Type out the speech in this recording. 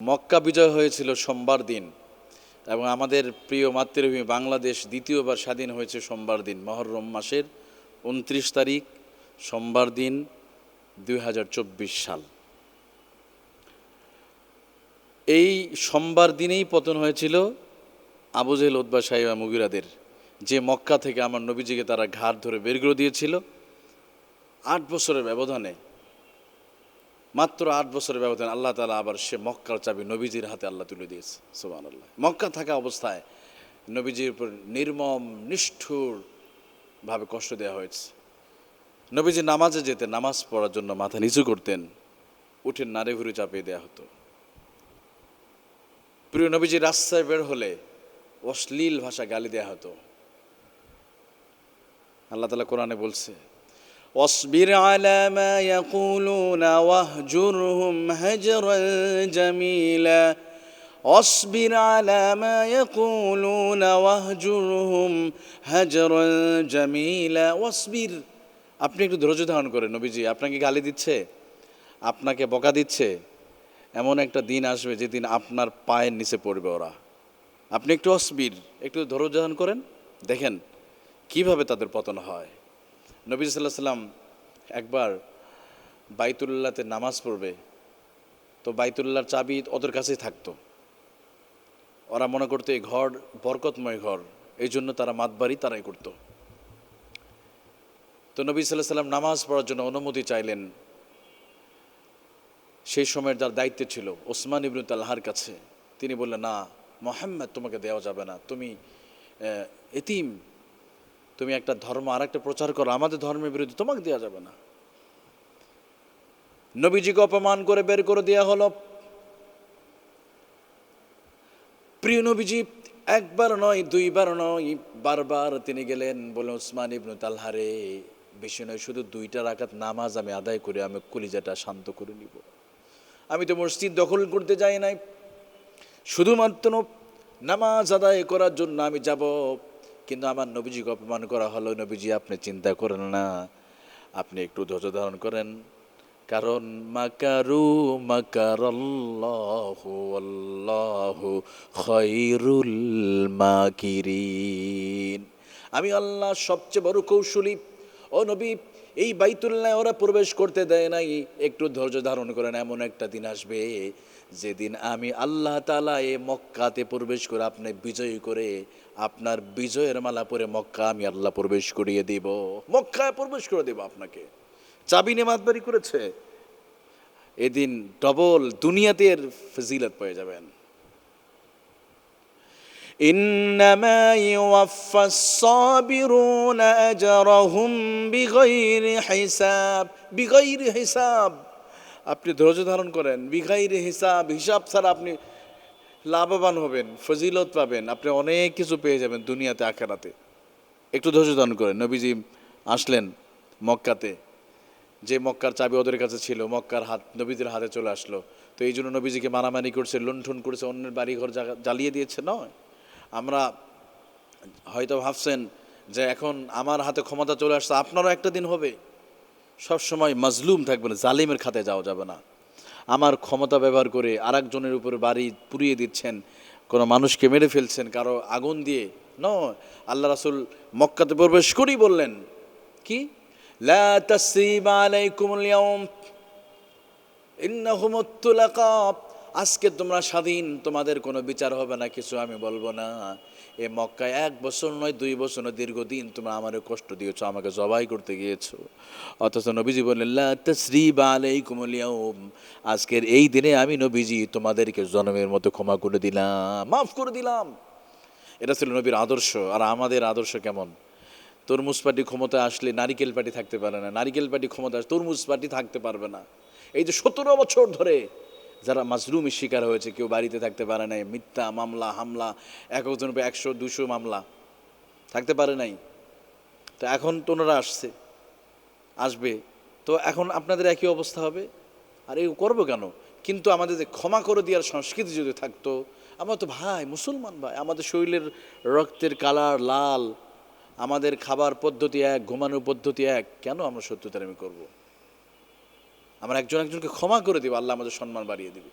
মক্কা বিজয় হয়েছিল সোমবার দিন এবং আমাদের প্রিয় মাতৃভূমি বাংলাদেশ দ্বিতীয়বার স্বাধীন হয়েছে সোমবার দিন, মহরম মাসের উনত্রিশ তারিখ, সোমবার দিন দুই হাজার চব্বিশ সাল। এই সোমবার দিনেই পতন হয়েছিল আবুজেল উদ্বা সাহেবা মুগিরাদের। যে মক্কা থেকে আমার নবীজিকে তারা ঘাট ধরে বের করে দিয়েছিল, আট বছরের ব্যবধানে মাত্র আট বছরের ব্যবধান আল্লাহ তালা আবার সে মক্কার চাবি নবীজির হাতে আল্লাহ তুলে দিয়েছে সোবান আল্লাহ মক্কা থাকা অবস্থায় নবীজির উপর নির্মম, নিষ্ঠুর ভাবে কষ্ট দেওয়া হয়েছে। নবীজি নামাজে যেতেন নামাজ পড়ার জন্য মাথা নিচু করতেন, উঠে নাড়ে ঘুরে চাপিয়ে দেওয়া হতো। প্রিয় নবীজি রাস্তায় বের হলে অশ্লীল ভাষা গালি দেওয়া হতো। আল্লাহ তালা কোরআনে বলছে واصبر على ما يقولون واهجرهم هجرا جميلا واصبر على ما يقولون واهجرهم هجرا جميلا واصبر আপনি একটু ধৈর্য ধারণ করেন নবীজি আপনাকে গালি দিচ্ছে আপনাকে বকা দিচ্ছে এমন একটা দিন আসবে যেদিন আপনার পায়ের নিচে পড়বে ওরা আপনি একটু অসবির একটু ধৈর্য ধারণ করেন দেখেন কিভাবে তাদের পতন হয় নবী সাল্লাহ সাল্লাম একবার বাইতুল্লাহতে নামাজ পড়বে, তো বাইতুল্লাহর চাবি ওদের কাছেই থাকতো। ওরা মনে করতো এই ঘর বরকতময় ঘর, এই জন্য তারা মাতবাড়ি তারাই করত। তো নবী সাল্লাহ সাল্লাম নামাজ পড়ার জন্য অনুমতি চাইলেন। সেই সময়ের যার দায়িত্বে ছিল ওসমান ইবনু তাল্লাহার কাছে, তিনি বললেন, না, মোহাম্মদ তোমাকে দেওয়া যাবে না। তুমি এতিম তুমি একটা ধর্ম আর একটা প্রচার করো, আমাদের ধর্মের বিরুদ্ধে তোমাকে দেওয়া যাবে না। নবীজিকে অপমান করে বের করে দেওয়া হলো। প্রিয় নবীজি, একবার নয়, দুইবার নয়, বারবার তিনি গেলেন বলে ওসমান ইবনু তালহারে বেশি নয়, শুধু দুইটা রাকাত নামাজ আমি আদায় করে আমি কলিজাটা শান্ত করে নিব। আমি তো মসজিদ দখল করতে যাই নাই। শুধুমাত্র নামাজ আদায় করার জন্য আমি যাব। কিন্তু আমার নবীজিকে অপমান করা হলো, নবীজি আপনি চিন্তা করেন না, আপনি একটু ধৈর্য ধারণ করেন। কারণ মাকারু মাকার আমি আল্লাহ সবচেয়ে বড় কৌশলী। ও নবী এই বাইতুল্লাহ ওরা প্রবেশ করতে দেয় নাই। একটু ধৈর্য ধারণ করেন, এমন একটা দিন আসবে যেদিন আমি আল্লাহ তালা এ মক্কাতে প্রবেশ করে আপনি বিজয়ী করে আপনার বিজয়ের মালা পরে মক্কা আমি আল্লাহ প্রবেশ করিয়ে দিব। মক্কায় প্রবেশ করে দেব আপনাকে। চাবি নেমাতবারি করেছে। এদিন ডবল দুনিয়াতে এর ফজিলত পেয়ে যাবেন। إنما يوفى الصابرون أجرهم بغير حساب بغير حساب আপনি ধৈর্য ধারণ করেন বিঘাইর হিসাব হিসাব ছাড়া আপনি লাভবান হবেন ফজিলত পাবেন আপনি অনেক কিছু পেয়ে যাবেন দুনিয়াতে আখেরাতে একটু ধৈর্য ধারণ করেন নবীজি আসলেন মক্কাতে যে মক্কার চাবি ওদের কাছে ছিল মক্কার হাত নবীদের হাতে চলে আসলো তো এই জন্য নবীজিকে মারামারি করছে লুণ্ঠন করেছে অন্যের বাড়িঘর জাগা- জ্বালিয়ে দিয়েছে নয় আমরা হয়তো ভাবছেন যে এখন আমার হাতে ক্ষমতা চলে আসছে, আপনারও একটা দিন হবে। সব সময় মাজলুম থাকবেন, জালিমের খাতে যাওয়া যাবে না। আমার ক্ষমতা ব্যবহার করে আরেকজনের উপরে বাড়ি পুড়িয়ে দিচ্ছেন, কোনো মানুষকে মেরে ফেলছেন, কারও আগুন দিয়ে। ন আল্লাহ রাসুল মক্কাতে প্রবেশ করেই বললেন, কি? লা আজকে তোমরা স্বাধীন, তোমাদের কোনো বিচার হবে না, কিছু আমি বলব না। এ মক্কায় এক বছর নয়, দুই বছর নয়, দীর্ঘদিন তোমরা আমার কষ্ট দিয়েছ, আমাকে জবাই করতে গিয়েছো। অথচ নবীজি বললেন তাসরিবা আলাইকুমুল ইয়াউম। আজকের এই দিনে আমি নবীজি তোমাদেরকে জন্মের মতো ক্ষমা করে দিলাম, মাফ করে দিলাম। এটা ছিল নবীর আদর্শ, আর আমাদের আদর্শ কেমন? তরমুজ পার্টি ক্ষমতা আসলে নারিকেল পার্টি থাকতে পারে না, নারিকেল পার্টি ক্ষমতা আসলে তরমুজ পার্টি থাকতে পারবে না। এই যে সতেরো বছর ধরে যারা মাজলুমের শিকার হয়েছে, কেউ বাড়িতে থাকতে পারে নাই, মিথ্যা মামলা, হামলা, এক একজন একশো, দুশো মামলা, থাকতে পারে নাই। তো এখন তো ওনারা আসছে, আসবে। তো এখন আপনাদের একই অবস্থা হবে? আর এই করব কেন? কিন্তু আমাদের যে ক্ষমা করে দেওয়ার সংস্কৃতি যদি থাকতো, আমরা তো ভাই, মুসলমান ভাই, আমাদের শরীরের রক্তের কালার লাল, আমাদের খাবার পদ্ধতি এক, ঘুমানোর পদ্ধতি এক, কেন আমরা সত্যতার আমি করব? আমরা একজন একজনকে ক্ষমা করে দিব আল্লাহ আমাদের সম্মান বাড়িয়ে দিবে।